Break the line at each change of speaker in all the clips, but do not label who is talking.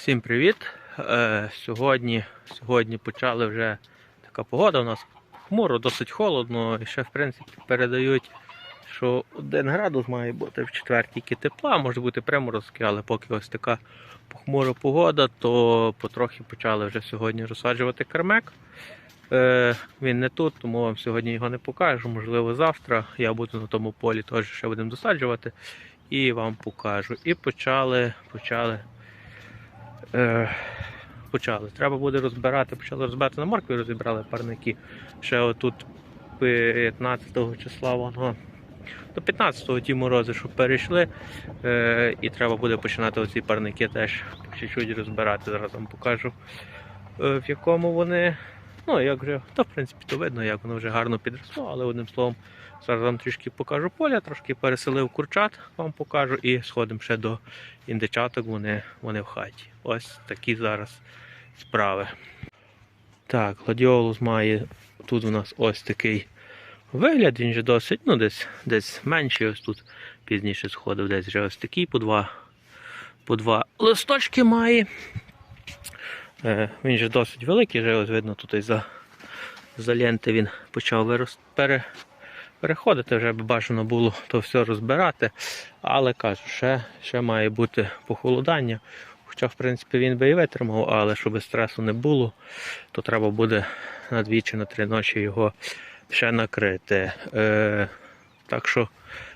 Всім привіт! Е, сьогодні, сьогодні почали вже така погода. У нас хмуро, досить холодно. І ще в принципі передають, що 1 градус має бути в четвертій тільки тепла, може бути приморозки, але поки ось така похмура погода, то потрохи почали вже сьогодні розсаджувати кермек. Е, він не тут, тому вам сьогодні його не покажу. Можливо, завтра я буду на тому полі теж ще будемо досаджувати і вам покажу. І почали, почали е, почали. Треба буде розбирати, почали розбирати на моркві, розібрали парники. Ще отут 15 числа воно. До 15-го ті морози, що перейшли, е, і треба буде починати оці парники теж чуть-чуть розбирати. Зараз вам покажу, е, в якому вони. Ну, як вже, то в принципі то видно, як воно вже гарно підросло, але одним словом, зараз вам трішки покажу поля, трошки переселив курчат, вам покажу, і сходимо ще до індичаток, вони, вони в хаті. Ось такі зараз справи. Так, гладіолус має тут у нас ось такий вигляд, він же досить, ну десь, десь менший, ось тут пізніше сходив, десь вже ось такий по два, по два листочки має. Е, Він же досить великий, вже ось видно тут і за, за ленти він почав вирос, переходити, вже б бажано було то все розбирати. Але кажу, ще, ще має бути похолодання. Хоча, в принципі, він би і витримав, але щоб стресу не було, то треба буде на дві чи на три ночі його ще накрити. Е, так що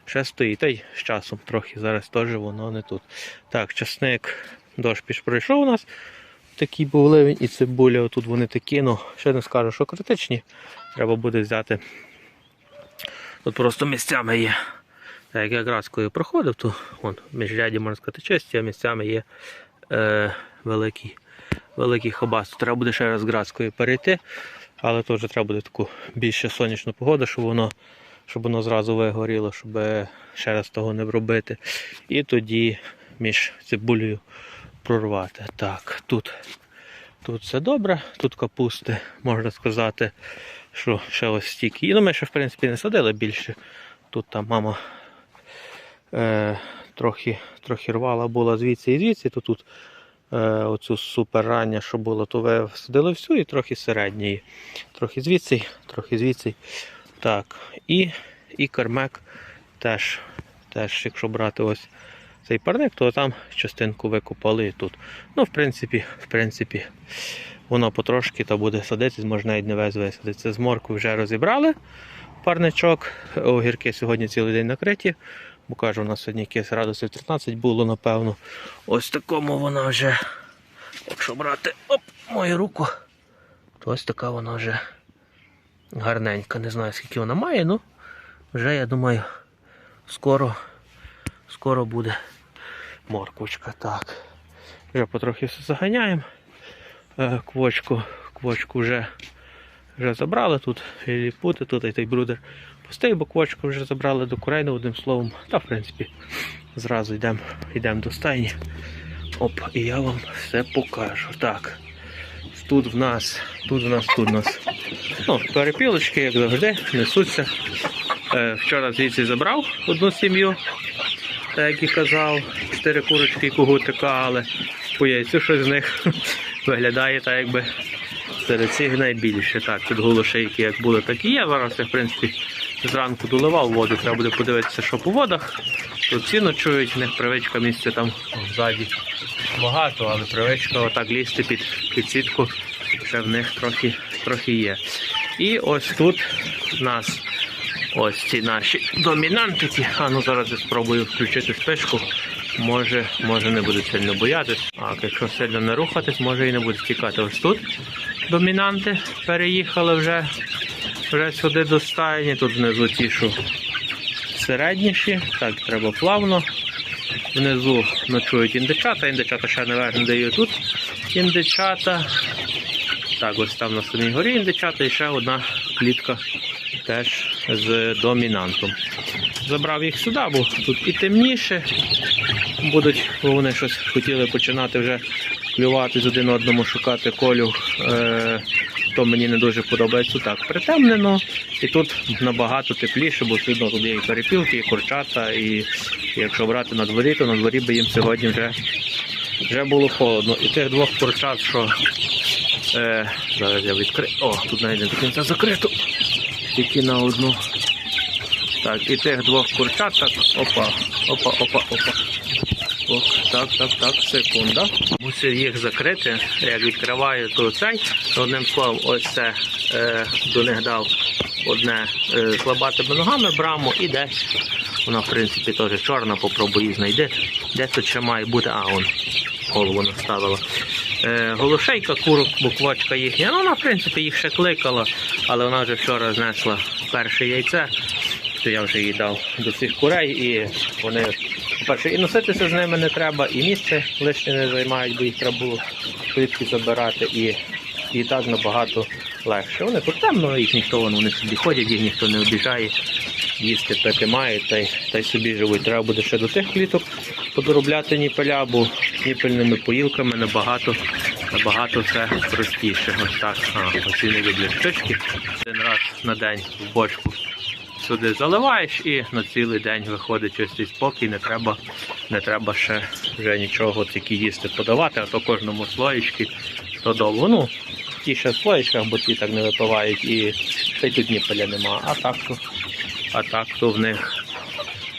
ще стоїть. Й з часом трохи зараз теж воно не тут. Так, часник дощ піш пройшов у нас. Такий був ливень і цибуля, отут вони такі, ну ще не скажу, що критичні. Треба буде взяти. Тут просто місцями є. Так, як я градською проходив, то вон, міжряді, можна сказати, чисті, а місцями є е, великий, великий хабас. Треба буде ще раз градською перейти, але теж треба буде таку більше сонячну погоду, щоб воно, щоб воно зразу вигоріло, щоб ще раз того не робити. І тоді між цибулею прорвати. Так, тут, тут все добре, тут капусти, можна сказати, що ще ось стільки. І ну, ми ще в принципі не садили більше. Тут там мама е, трохи, трохи рвала була звідси і звідси, то тут е, оцю супер рання, що було, то ви садили всю і трохи середньої. Трохи звідси, трохи звідси. Так, і, і кермек теж, теж, якщо брати ось цей парник, то там частинку викопали тут. Ну, в принципі, в принципі, воно потрошки то буде садитись, можна навіть не весь висадити. З моркви вже розібрали парничок. Огірки сьогодні цілий день накриті. Бо кажу, у нас сьогодні якесь градусів 13 було, напевно. Ось такому вона вже, якщо брати оп, мою руку, то ось така вона вже гарненька. Не знаю, скільки вона має, ну вже я думаю, скоро, скоро буде морквочка. Так. Вже потрохи все заганяємо. Е, Квочку, квочку вже, вже забрали тут, і ліпути, тут і той брудер пустий, бо квочку вже забрали до курей, ну, одним словом. Та, в принципі, зразу йдемо йдем до стайні. Оп, і я вам все покажу. Так. Тут в нас, тут в нас, тут в нас. Ну, перепілочки, як завжди, несуться. Е, вчора звідси забрав одну сім'ю, так як і казав, чотири курочки і когутика, але по яйцю щось з них виглядає так, якби серед цих найбільше. Так, тут голошейки як були, так і є. Зараз я, в принципі, зранку доливав воду, треба буде подивитися, що по водах. Тут ці ночують, в них привичка місця там ззаді багато, але привичка отак лізти під, під сітку ще в них трохи, трохи є. І ось тут в нас ось ці наші домінантики. А ну зараз я спробую включити спишку. Може, може не буде сильно боятись. А якщо сильно не рухатись, може і не буде тікати. Ось тут домінанти переїхали вже, вже сюди до стайні. Тут внизу ті, що середніші. Так, треба плавно. Внизу ночують індичата, індичата ще наверно дають тут індичата. Так, ось там на самій горі індичата і ще одна клітка теж з домінантом. Забрав їх сюди, бо тут і темніше будуть, бо вони щось хотіли починати вже клювати з один одному, шукати колю. Е, то мені не дуже подобається так. Притемнено, і тут набагато тепліше, бо видно, тут є і перепілки, і курчата, і якщо брати на дворі, то на дворі би їм сьогодні вже вже було холодно. І тих двох курчат, що е, зараз я відкрию. О, тут навіть не до кінця закрито. Тільки на одну. Так, і тих двох курчат, так, опа, опа, опа, опа. Так, так, так, секунда. Мусив їх закрити. Як відкриваю, то цей. Одним словом, ось це е, до них дав одне е, слабатими ногами браму і десь. Вона, в принципі, теж чорна, попробуй її знайди. Де тут ще має бути? А, он голову наставила. Е, голошейка, курок, буквочка їхня. Ну, вона, в принципі, їх ще кликала, але вона вже вчора знесла перше яйце то я вже їй дав до цих курей, і вони, по-перше, і носитися з ними не треба, і місце лишнє не займають, бо їх треба було швидко забирати, і, і так набагато легше. Вони тут темно, їх ніхто вони собі ходять, їх ніхто не обіжає, їсти пити мають, та й, та й собі живуть. Треба буде ще до тих кліток подоробляти ніпеля, бо ніпельними поїлками набагато, набагато все простіше. Ось так. А, оці не люблять штучки. Один раз на день в бочку сюди заливаєш і на цілий день виходить ось цей спокій, не треба, не треба ще вже нічого тільки їсти подавати, а то кожному слоєчки то довго. Ну, ті ще в бо ті так не випивають і ще тут ніпеля нема. А так то, а так то в них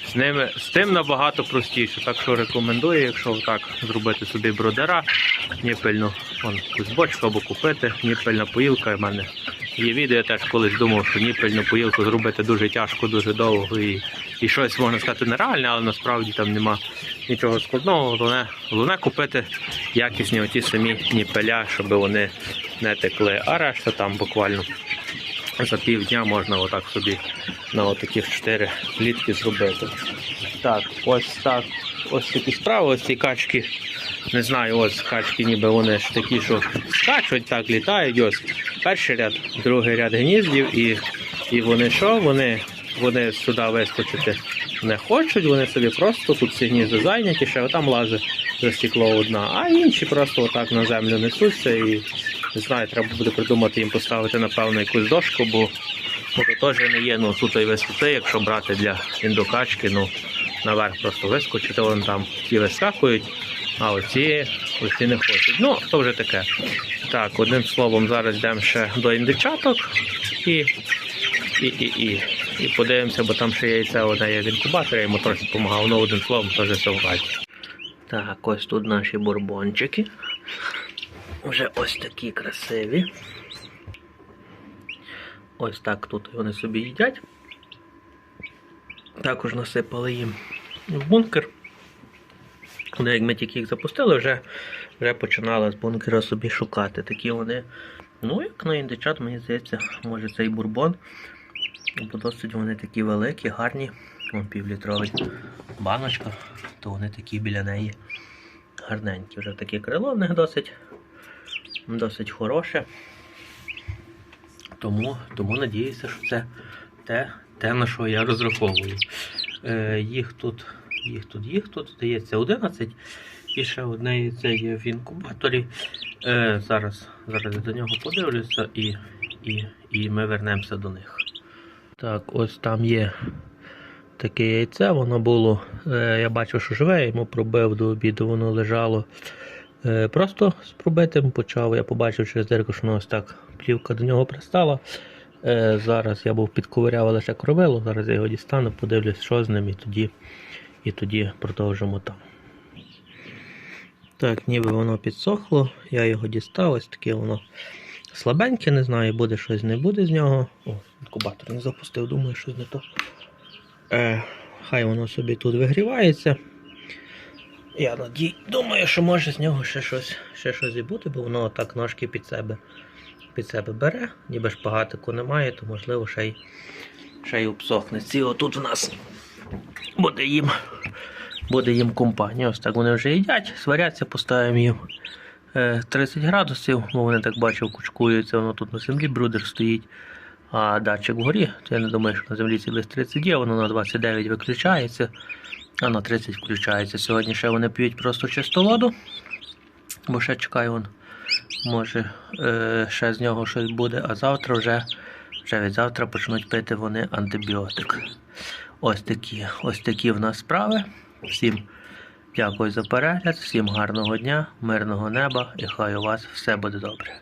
з ними з тим набагато простіше. Так що рекомендую, якщо так зробити собі бродера, ніпельну вон, якусь бочку або купити, ніпельна поїлка в мене Є відео, я теж колись думав, що ніпельну поїлку зробити дуже тяжко, дуже довго і, і щось можна сказати нереальне, але насправді там нема нічого складного. Головне, головне купити якісні оті самі ніпеля, щоб вони не текли. А решта там буквально за півдня можна отак собі на отаких 4 клітки зробити. Так, ось так. Ось такі справи, ось ці качки. Не знаю, ось качки ніби вони ж такі, що скачуть, так літають. Ось перший ряд, другий ряд гніздів, і, і вони що? Вони, вони сюди вискочити не хочуть, вони собі просто тут ці гнізда зайняті, ще там лазить за стекло одна, а інші просто отак на землю несуться і не знаю, треба буде придумати їм поставити, напевно, якусь дошку, бо, бо теж не є ну, тут і висоти, якщо брати для індокачки, ну наверх просто вискочити, вон там ті вискакують. А оці, оці не хочуть. Ну, то вже таке. Так, одним словом, зараз йдемо ще до індичаток і, і, і, і, і подивимося, бо там ще яйце одне є в інкубаторі, я йому трохи допомагав, ну одним словом, теж совгать. Так, ось тут наші бурбончики. Вже ось такі красиві. Ось так тут вони собі їдять. Також насипали їм в бункер. Ну, як ми тільки їх запустили, вже, вже починали з бункера собі шукати. Такі вони. Ну, як на індичат, мені здається, може цей бурбон. Бо досить вони такі великі, гарні. Вон півлітровий баночка, то вони такі біля неї гарненькі. Вже таке крило в них досить, досить хороше. Тому, тому надіюся, що це те, те, на що я розраховую. Е, їх тут їх тут, їх тут, здається, 11. І ще одне яйце є в інкубаторі. Е, зараз, зараз я до нього подивлюся і, і, і ми вернемося до них. Так, ось там є таке яйце, воно було. Е, я бачив, що живе, йому пробив до обіду, воно лежало. Е, просто з пробитим почав. Я побачив через дирку, що воно ось так плівка до нього пристала. Е, зараз я був підковиряв лише кровило, зараз я його дістану, подивлюсь, що з ним, і тоді, і тоді продовжимо там. Так, ніби воно підсохло, я його дістав, ось таке воно слабеньке, не знаю, буде щось не буде з нього. О, інкубатор не запустив, думаю, щось не то. Е, хай воно собі тут вигрівається. Я надій, думаю, що може з нього ще щось ще щось і бути, бо воно так ножки під себе під себе бере, ніби шпагатику немає, то можливо ще й ще й обсохне. Ці отут у нас буде їм буде їм компанія. Ось так вони вже їдять, сваряться, поставимо їм е, 30 градусів, бо вони так бачив, кучкуються, воно тут на землі брудер стоїть. А датчик вгорі, то я не думаю, що на землі цілих 30 є, воно на 29 виключається, а на 30 включається. Сьогодні ще вони п'ють просто чисту воду, бо ще чекаю, вон, може е, ще з нього щось буде, а завтра вже, вже від завтра почнуть пити вони антибіотик. Ось такі, ось такі в нас справи. Всім Дякую за перегляд, всім гарного дня, мирного неба і хай у вас все буде добре.